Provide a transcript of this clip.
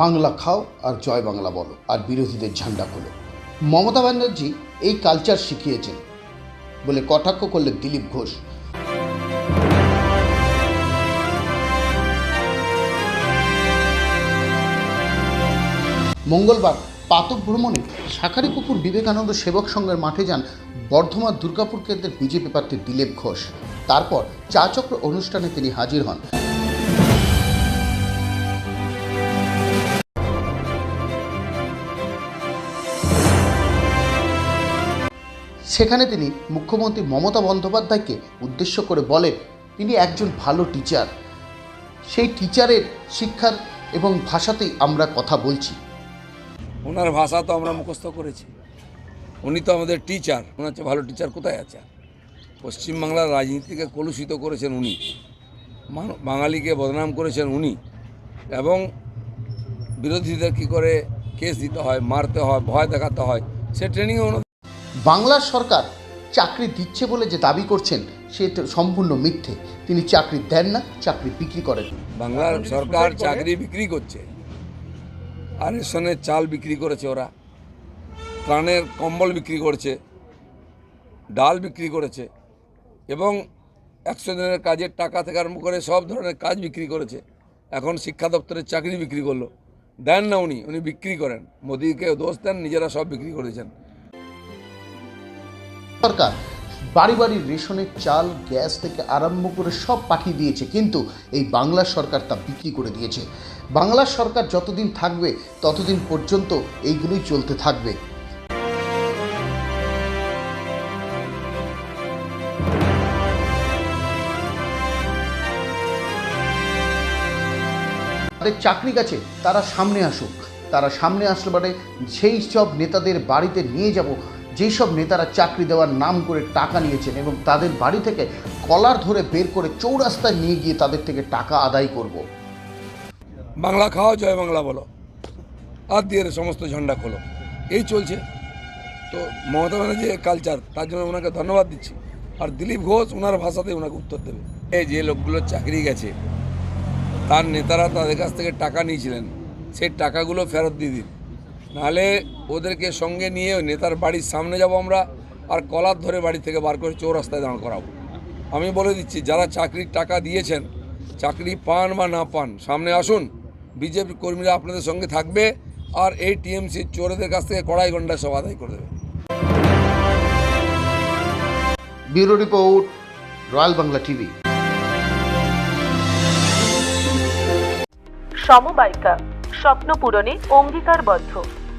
বাংলা খাও আর জয় বাংলা বলো, আর বিরোধীদের ঝান্ডা খোলো। মমতা ব্যানার্জি এই কালচার শিখিয়েছেন বলে কটাক্ষ করলেন দিলীপ ঘোষ। মঙ্গলবার পাতক ভ্রমণে শাখারিপুকুর বিবেকানন্দ সেবক সংঘের মাঠে যান বর্ধমান দুর্গাপুর কেন্দ্রের বিজেপি প্রার্থী দিলীপ ঘোষ। তারপর চা চক্র অনুষ্ঠানে তিনি হাজির হন। সেখানে তিনি মুখ্যমন্ত্রী মমতা বন্দ্যোপাধ্যায়কে উদ্দেশ্য করে বলেন, তিনি একজন ভালো টিচার সেই টিচারের শিক্ষার এবং ভাষাতেই আমরা কথা বলছি। ওনার ভাষা তো আমরা মুখস্থ করেছি। উনি তো আমাদের টিচার ওনার চেয়ে ভালো টিচার কোথায় আছে? পশ্চিমবাংলার রাজনীতিকে কলুষিত করেছেন উনি। বাঙালিকে বদনাম করেছেন উনি। এবং বিরোধীদের কী করে কেস দিতে হয়, মারতে হয়, ভয় দেখাতে হয়, সে ট্রেনিংও বাংলার সরকার চাকরি দিচ্ছে বলে যে দাবি করছেন, সে সম্পূর্ণ মিথ্যে। তিনি চাকরি দেন না, চাকরি বিক্রি করেন। বাংলার সরকার চাকরি বিক্রি করছে। আর রেশনের চাল বিক্রি করেছে ওরা। প্রাণের কম্বল বিক্রি করছে। ডাল বিক্রি করেছে। এবং একশো দিনের কাজের টাকা থেকে আরম্ভ করে সব ধরনের কাজ বিক্রি করেছে। এখন শিক্ষা দপ্তরের চাকরি বিক্রি করল। দেন না উনি উনি বিক্রি করেন। মোদিকে দোষ দেন, নিজেরা সব বিক্রি করেছেন। সরকার বাড়ি বাড়ি রেশনের চাল, গ্যাস থেকে আরম্ভ করে সব পাঠিয়ে দিয়েছে, কিন্তু এই বাংলার সরকার তা বিক্রি করে দিয়েছে। বাংলার সরকার যতদিন থাকবে, ততদিন পর্যন্ত এইগুলোই চলতে থাকবে। তাদের চাকরি গেছে, তারা সামনে আসুক। তারা সামনে আসলে পরে সেই সব নেতাদের বাড়িতে নিয়ে যাব। যেই সব নেতারা চাকরি দেওয়ার নাম করে টাকা নিয়েছেন এবং তাদের বাড়ি থেকে কলার ধরে বের করে চৌরাস্তায় নিয়ে গিয়ে তাদের থেকে টাকা আদায় করব। বাংলা খাওয়া জয় বাংলা বলো। আর দিয়ে সমস্ত ঝন্ডা খোলো। এই চলছে। তো মমতা ব্যানার্জি কালচার তার জন্য ওনাকে ধন্যবাদ দিচ্ছি। আর দিলীপ ঘোষ ওনার ভাষাতে ওনাকে উত্তর দেবে। এই যে লোকগুলো চাকরি গেছে তার নেতারা তাদের কাছ থেকে টাকা নিয়েছিলেন সেই টাকাগুলো ফেরত দিয়ে দিন। নাহলে ওদেরকে সঙ্গে নিয়ে ওই নেতার বাড়ির সামনে যাব আমরা আর কলার ধরে বাড়ি থেকে বার করে চৌরাস্তায় দাঁড় করাবো। আমি বলে দিচ্ছি যারা চাকরির টাকা দিয়েছেন চাকরি পান বা না পান সামনে আসুন। বিজেপি কর্মীরা আপনাদের সঙ্গে থাকবে আর এই টিএমসি চোরেদের কাছ থেকে কড়াই ঘণ্টা সব আদায় করে দেবে। Bureau report Royal Bangla TV. সমবায়িকা স্বপ্ন পূরণে অঙ্গীকারবদ্ধ।